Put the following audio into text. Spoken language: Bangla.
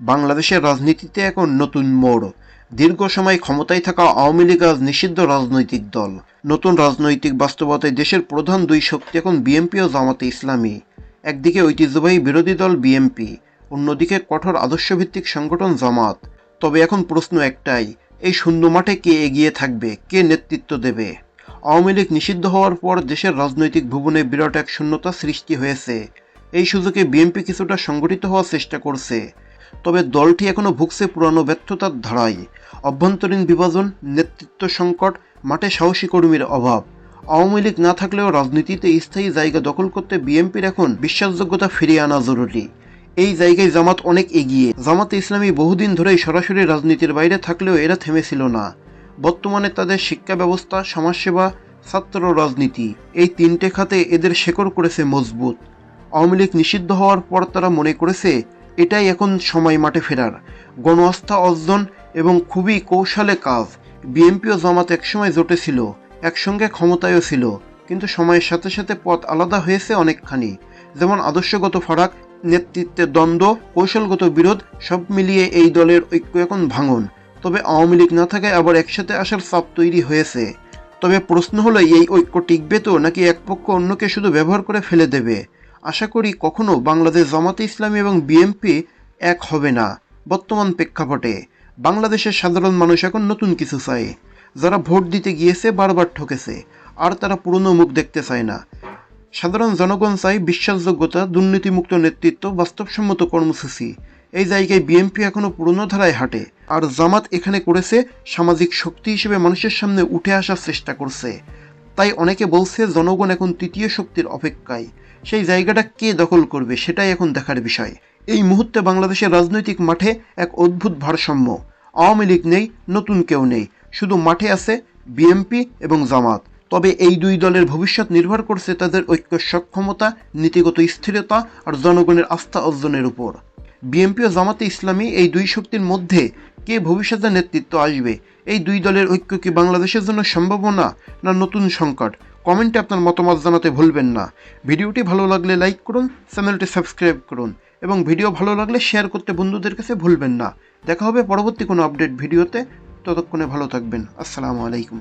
বাংলাদেশের রাজনীতিতে এখন নতুন মোড়। দীর্ঘ সময় ক্ষমতায় থাকা আওয়ামী লীগ আজ নিষিদ্ধ রাজনৈতিক দল। নতুন রাজনৈতিক বাস্তবতায় দেশের প্রধান দুই শক্তি এখন বিএনপি ও জামাতে ইসলামী। একদিকে ঐতিহ্যবাহী বিরোধী দল বিএনপি, অন্যদিকে কঠোর আদর্শভিত্তিক সংগঠন জামাত। তবে এখন প্রশ্ন একটাই, এই শূন্য মাঠে কে এগিয়ে থাকবে, কে নেতৃত্ব দেবে? আওয়ামী লীগ নিষিদ্ধ হওয়ার পর দেশের রাজনৈতিক ভুবনে বিরাট এক শূন্যতা সৃষ্টি হয়েছে। এই সুযোগে বিএনপি কিছুটা সংগঠিত হওয়ার চেষ্টা করছে। তবে দলটি এখনও ভুগছে পুরানো ব্যর্থতার ধারায়। অভ্যন্তরীণ বিভাজন, নেতৃত্ব সংকট, মাঠে সাহসী কর্মীর অভাব। আওয়ামী লীগ না থাকলেও রাজনীতিতে স্থায়ী জায়গা দখল করতে বিএনপির এখন বিশ্বাসযোগ্যতা ফিরিয়ে আনা জরুরি। এই জায়গায় জামাত অনেক এগিয়ে। জামাতে ইসলামী বহুদিন ধরেই সরাসরি রাজনীতির বাইরে থাকলেও এরা থেমেছিল না। বর্তমানে তাদের শিক্ষা ব্যবস্থা, সমাজসেবা, ছাত্র রাজনীতি, এই তিনটে খাতে এদের শেকড় করেছে মজবুত। আওয়ামী লীগ নিষিদ্ধ হওয়ার পর তারা মনে করেছে এটাই এখন সময় মাঠে ফেরার। গণ আস্থা অর্জন এবং খুবই কৌশলে কাজ। বিএনপি ও জামাত একসময় জোটে ছিল, একসঙ্গে ক্ষমতায়ও ছিল, কিন্তু সময়ের সাথে সাথে পথ আলাদা হয়েছে অনেকখানি। যেমন আদর্শগত ফারাক নেতৃত্বের দ্বন্দ্ব, কৌশলগত বিরোধ, সব মিলিয়ে এই দলের ঐক্য এখন ভাঙন। তবে আওয়ামী লীগ না থাকায় আবার একসাথে আসার চাপ তৈরি হয়েছে। তবে প্রশ্ন হলো, এই ঐক্য টিকবে তো, নাকি এক পক্ষ অন্যকে শুধু ব্যবহার করে ফেলে দেবে? আশা করি কখনো বাংলাদেশ জামাতে ইসলামী এবং বিএনপি এক হবে না। বর্তমান প্রেক্ষাপটে বাংলাদেশের সাধারণ মানুষ এখন নতুন কিছু চায়। যারা ভোট দিতে গিয়েছে বারবার ঠকেছে, আর তারা পুরনো মুখ দেখতে চায় না। সাধারণ জনগণ চাই বিশ্বাসযোগ্যতা, দুর্নীতিমুক্ত নেতৃত্ব, বাস্তবসম্মত কর্মসূচি। এই জায়গায় বিএনপি এখনও পুরনো ধারায় হাঁটে, আর জামাত এখানে করেছে সামাজিক শক্তি হিসেবে মানুষের সামনে উঠে আসার চেষ্টা করছে। তাই অনেকে বলছে জনগণ এখন তৃতীয় শক্তির অপেক্ষায়। সেই জায়গাটা কে দখল করবে সেটাই এখন দেখার বিষয়। এই মুহূর্তে বাংলাদেশের রাজনৈতিক মাঠে এক অদ্ভুত ভারসাম্য। আওয়ামী লীগ নেই, নতুন কেউ নেই। শুধু মাঠে আছে বিএনপি এবং জামাত। তবে এই দুই দলের ভবিষ্যৎ নির্ভর করছে তাদের ঐক্য সক্ষমতা নীতিগত স্থিরতা আর জনগণের আস্থা অর্জনের উপর। বিএনপি ও জামাতে ইসলামী এই দুই শক্তির মধ্যে কে ভবিষ্যতে নেতৃত্ব আসবে? এই দুই দলের ঐক্য কি বাংলাদেশের জন্য সম্ভাবনা না নতুন সংকট? কমেন্টে আপনার মতামত জানাতে ভুলবেন না। ভিডিওটি ভালো লাগলে লাইক করুন, চ্যানেলটি সাবস্ক্রাইব করুন এবং ভিডিও ভালো লাগলে শেয়ার করতে বন্ধুদের কাছে ভুলবেন না। দেখা হবে পরবর্তী কোনো আপডেট ভিডিওতে। ততক্ষণে ভালো থাকবেন। আসসালামু আলাইকুম।